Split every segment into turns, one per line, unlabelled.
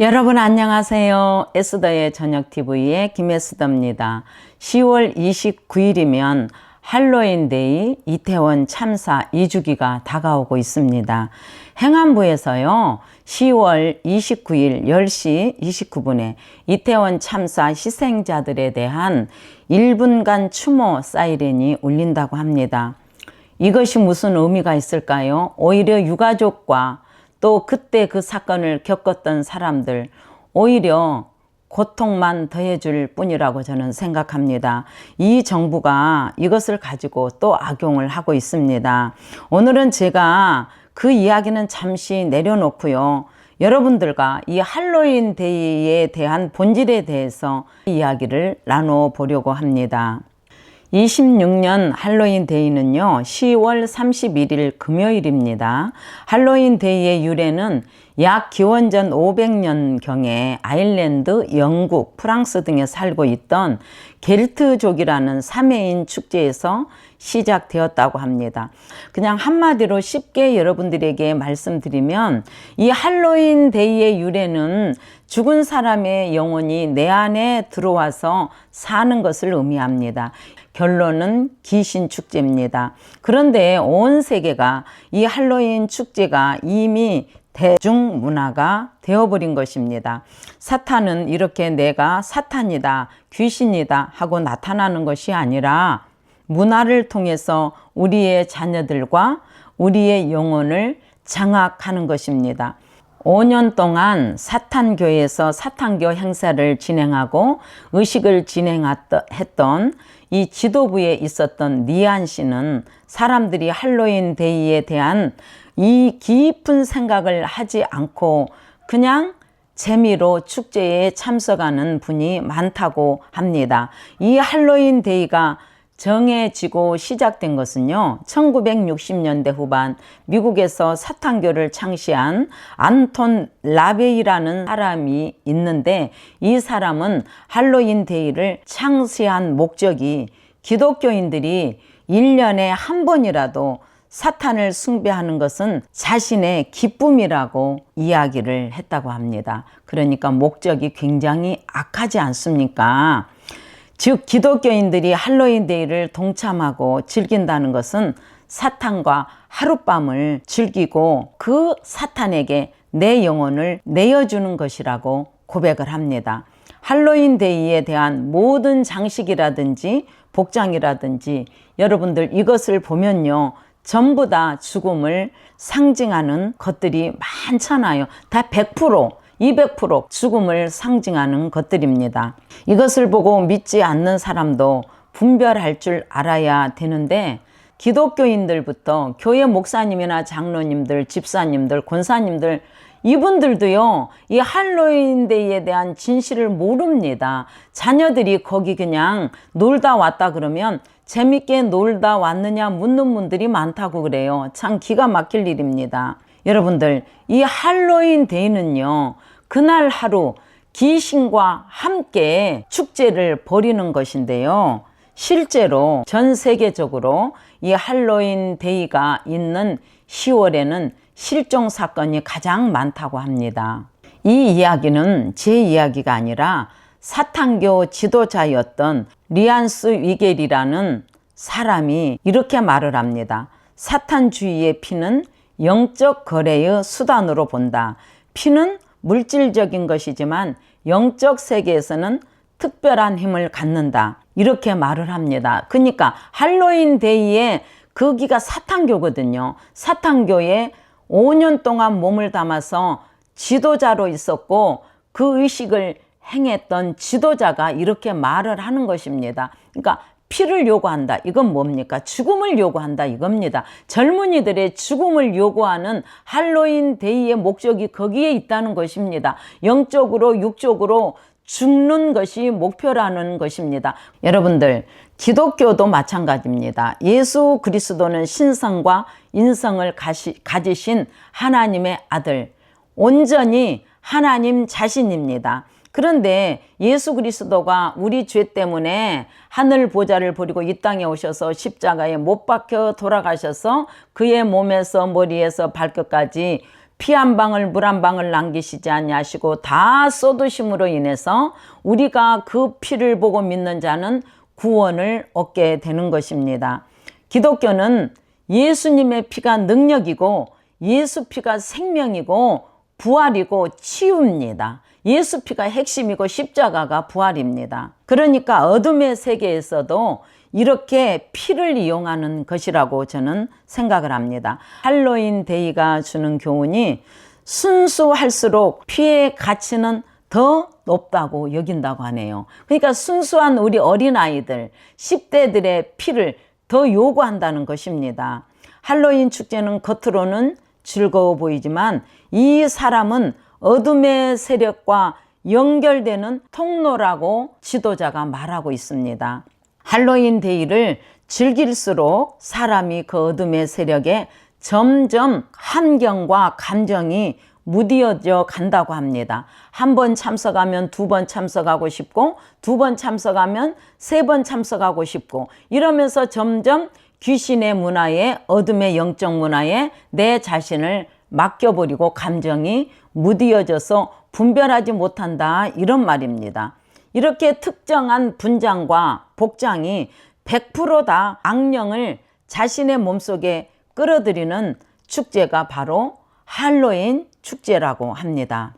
여러분 안녕하세요. 에스더의 저녁 TV의 김에스더입니다. 10월 29일이면 할로윈데이 이태원 참사 2주기가 다가오고 있습니다. 행안부에서요. 10월 29일 10시 29분에 이태원 참사 희생자들에 대한 1분간 추모 사이렌이 울린다고 합니다. 이것이 무슨 의미가 있을까요? 오히려 유가족과 또 그때 그 사건을 겪었던 사람들 오히려 고통만 더해줄 뿐이라고 저는 생각합니다. 이 정부가 이것을 가지고 또 악용을 하고 있습니다. 오늘은 제가 그 이야기는 잠시 내려놓고요. 여러분들과 이 할로윈 데이에 대한 본질에 대해서 이야기를 나눠 보려고 합니다. 26년 할로윈 데이는요, 10월 31일 금요일입니다. 할로윈 데이의 유래는 약 기원전 500년경에 아일랜드, 영국, 프랑스 등에 살고 있던 겔트족이라는 사매인 축제에서 시작되었다고 합니다. 그냥 한마디로 쉽게 여러분들에게 말씀드리면 이 할로윈 데이의 유래는 죽은 사람의 영혼이 내 안에 들어와서 사는 것을 의미합니다. 결론은 귀신 축제입니다. 그런데 온 세계가 이 할로윈 축제가 이미 대중 문화가 되어버린 것입니다. 사탄은 이렇게 내가 사탄이다, 귀신이다 하고 나타나는 것이 아니라 문화를 통해서 우리의 자녀들과 우리의 영혼을 장악하는 것입니다. 5년 동안 사탄교에서 사탄교 행사를 진행하고 의식을 진행했던 이 지도부에 있었던 니안 씨는 사람들이 할로윈 데이에 대한 이 깊은 생각을 하지 않고 그냥 재미로 축제에 참석하는 분이 많다고 합니다. 이 할로윈 데이가 정해지고 시작된 것은요, 1960년대 후반 미국에서 사탄교를 창시한 안톤 라베이라는 사람이 있는데 이 사람은 할로윈 데이를 창시한 목적이 기독교인들이 1년에 한 번이라도 사탄을 숭배하는 것은 자신의 기쁨이라고 이야기를 했다고 합니다. 그러니까 목적이 굉장히 악하지 않습니까? 즉 기독교인들이 할로윈 데이를 동참하고 즐긴다는 것은 사탄과 하룻밤을 즐기고 그 사탄에게 내 영혼을 내어주는 것이라고 고백을 합니다. 할로윈 데이에 대한 모든 장식이라든지 복장이라든지 여러분들 이것을 보면요. 전부 다 죽음을 상징하는 것들이 많잖아요. 다 100%, 200% 죽음을 상징하는 것들입니다. 이것을 보고 믿지 않는 사람도 분별할 줄 알아야 되는데 기독교인들부터 교회 목사님이나 장로님들, 집사님들, 권사님들 이분들도요, 이 할로윈데이에 대한 진실을 모릅니다. 자녀들이 거기 그냥 놀다 왔다 그러면 재밌게 놀다 왔느냐 묻는 분들이 많다고 그래요. 참 기가 막힐 일입니다. 여러분들, 이 할로윈 데이는요, 그날 하루 귀신과 함께 축제를 벌이는 것인데요. 실제로 전 세계적으로 이 할로윈 데이가 있는 10월에는 실종 사건이 가장 많다고 합니다. 이 이야기는 제 이야기가 아니라 사탄교 지도자였던 리안스 위겔이라는 사람이 이렇게 말을 합니다. 사탄주의의 피는 영적 거래의 수단으로 본다. 피는 물질적인 것이지만 영적 세계에서는 특별한 힘을 갖는다. 이렇게 말을 합니다. 그러니까 할로윈 데이에 거기가 사탄교거든요. 사탄교에 5년 동안 몸을 담아서 지도자로 있었고 그 의식을 행했던 지도자가 이렇게 말을 하는 것입니다. 그러니까 피를 요구한다. 이건 뭡니까? 죽음을 요구한다. 이겁니다. 젊은이들의 죽음을 요구하는 할로윈 데이의 목적이 거기에 있다는 것입니다. 영적으로, 육적으로 죽는 것이 목표라는 것입니다. 여러분들, 기독교도 마찬가지입니다. 예수 그리스도는 신성과 인성을 가지신 하나님의 아들, 온전히 하나님 자신입니다. 그런데 예수 그리스도가 우리 죄 때문에 하늘 보좌를 버리고 이 땅에 오셔서 십자가에 못 박혀 돌아가셔서 그의 몸에서 머리에서 발끝까지 피 한 방울 물 한 방울 남기시지 아니하시고 다 쏟으심으로 인해서 우리가 그 피를 보고 믿는 자는 구원을 얻게 되는 것입니다. 기독교는 예수님의 피가 능력이고 예수 피가 생명이고 부활이고 치유입니다. 예수 피가 핵심이고 십자가가 부활입니다. 그러니까 어둠의 세계에서도 이렇게 피를 이용하는 것이라고 저는 생각을 합니다. 할로윈 데이가 주는 교훈이 순수할수록 피의 가치는 더 높다고 여긴다고 하네요. 그러니까 순수한 우리 어린아이들, 10대들의 피를 더 요구한다는 것입니다. 할로윈 축제는 겉으로는 즐거워 보이지만 이 사람은 어둠의 세력과 연결되는 통로라고 지도자가 말하고 있습니다. 할로윈 데이를 즐길수록 사람이 그 어둠의 세력에 점점 함경과 감정이 무디어져 간다고 합니다. 한 번 참석하면 두 번 참석하고 싶고, 두 번 참석하면 세 번 참석하고 싶고, 이러면서 점점 귀신의 문화에, 어둠의 영적 문화에 내 자신을 맡겨버리고 감정이 무디어져서 분별하지 못한다. 이런 말입니다. 이렇게 특정한 분장과 복장이 100%다 악령을 자신의 몸속에 끌어들이는 축제가 바로 할로윈 축제라고 합니다.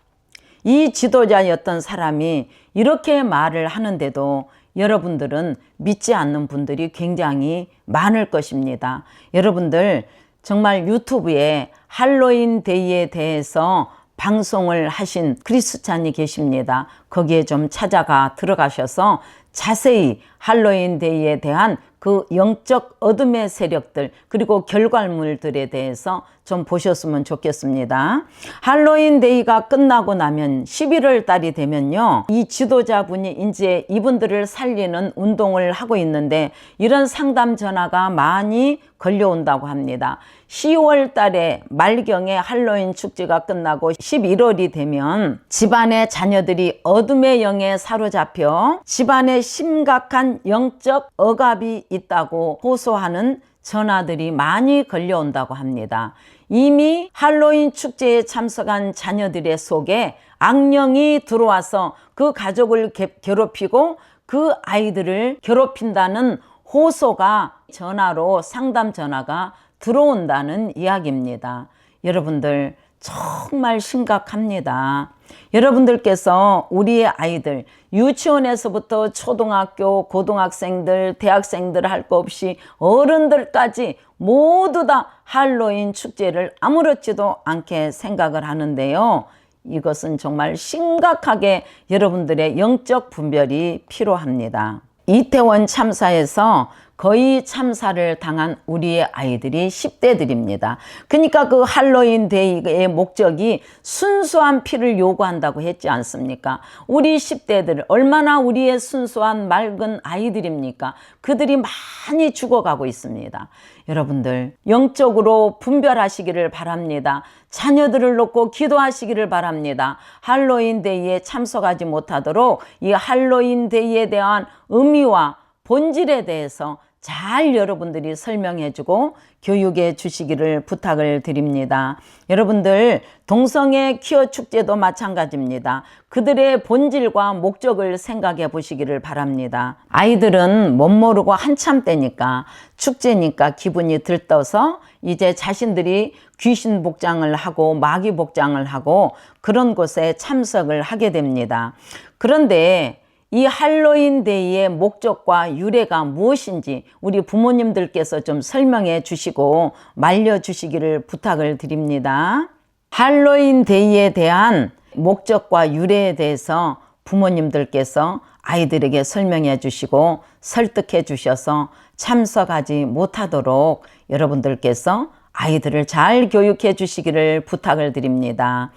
이 지도자였던 사람이 이렇게 말을 하는데도 여러분들은 믿지 않는 분들이 굉장히 많을 것입니다. 여러분들 정말 유튜브에 할로윈 데이에 대해서 방송을 하신 크리스찬이 계십니다. 거기에 좀 찾아가 들어가셔서 자세히 할로윈 데이에 대한 그 영적 어둠의 세력들 그리고 결과물들에 대해서 좀 보셨으면 좋겠습니다. 할로윈 데이가 끝나고 나면 11월 달이 되면요. 이 지도자분이 이제 이분들을 살리는 운동을 하고 있는데 이런 상담 전화가 많이 걸려온다고 합니다. 10월 달에 말경에 할로윈 축제가 끝나고 11월이 되면 집안의 자녀들이 어둠의 영에 사로잡혀 집안에 심각한 영적 억압이 있다고 호소하는 전화들이 많이 걸려온다고 합니다. 이미 할로윈 축제에 참석한 자녀들의 속에 악령이 들어와서 그 가족을 괴롭히고 그 아이들을 괴롭힌다는 호소가 전화로 상담 전화가 들어온다는 이야기입니다. 여러분들 정말 심각합니다. 여러분들께서 우리의 아이들 유치원에서부터 초등학교, 고등학생들, 대학생들 할거 없이 어른들까지 모두 다 할로윈 축제를 아무렇지도 않게 생각을 하는데요. 이것은 정말 심각하게 여러분들의 영적 분별이 필요합니다. 이태원 참사에서 거의 참사를 당한 우리의 아이들이 10대들입니다. 그러니까 그 할로윈 데이의 목적이 순수한 피를 요구한다고 했지 않습니까? 우리 10대들 얼마나 우리의 순수한 맑은 아이들입니까? 그들이 많이 죽어가고 있습니다. 여러분들 영적으로 분별하시기를 바랍니다. 자녀들을 놓고 기도하시기를 바랍니다. 할로윈 데이에 참석하지 못하도록 이 할로윈 데이에 대한 의미와 본질에 대해서 잘 여러분들이 설명해 주고 교육해 주시기를 부탁을 드립니다. 여러분들 동성애 퀴어 축제도 마찬가지입니다. 그들의 본질과 목적을 생각해 보시기를 바랍니다. 아이들은 못 모르고 한참 때니까 축제니까 기분이 들떠서 이제 자신들이 귀신 복장을 하고 마귀 복장을 하고 그런 곳에 참석을 하게 됩니다. 그런데 이 할로윈 데이의 목적과 유래가 무엇인지 우리 부모님들께서 좀 설명해 주시고 말려 주시기를 부탁을 드립니다. 할로윈 데이에 대한 목적과 유래에 대해서 부모님들께서 아이들에게 설명해 주시고 설득해 주셔서 참석하지 못하도록 여러분들께서 아이들을 잘 교육해 주시기를 부탁을 드립니다.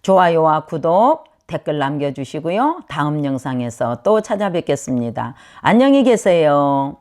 좋아요와 구독, 댓글 남겨주시고요. 다음 영상에서 또 찾아뵙겠습니다. 안녕히 계세요.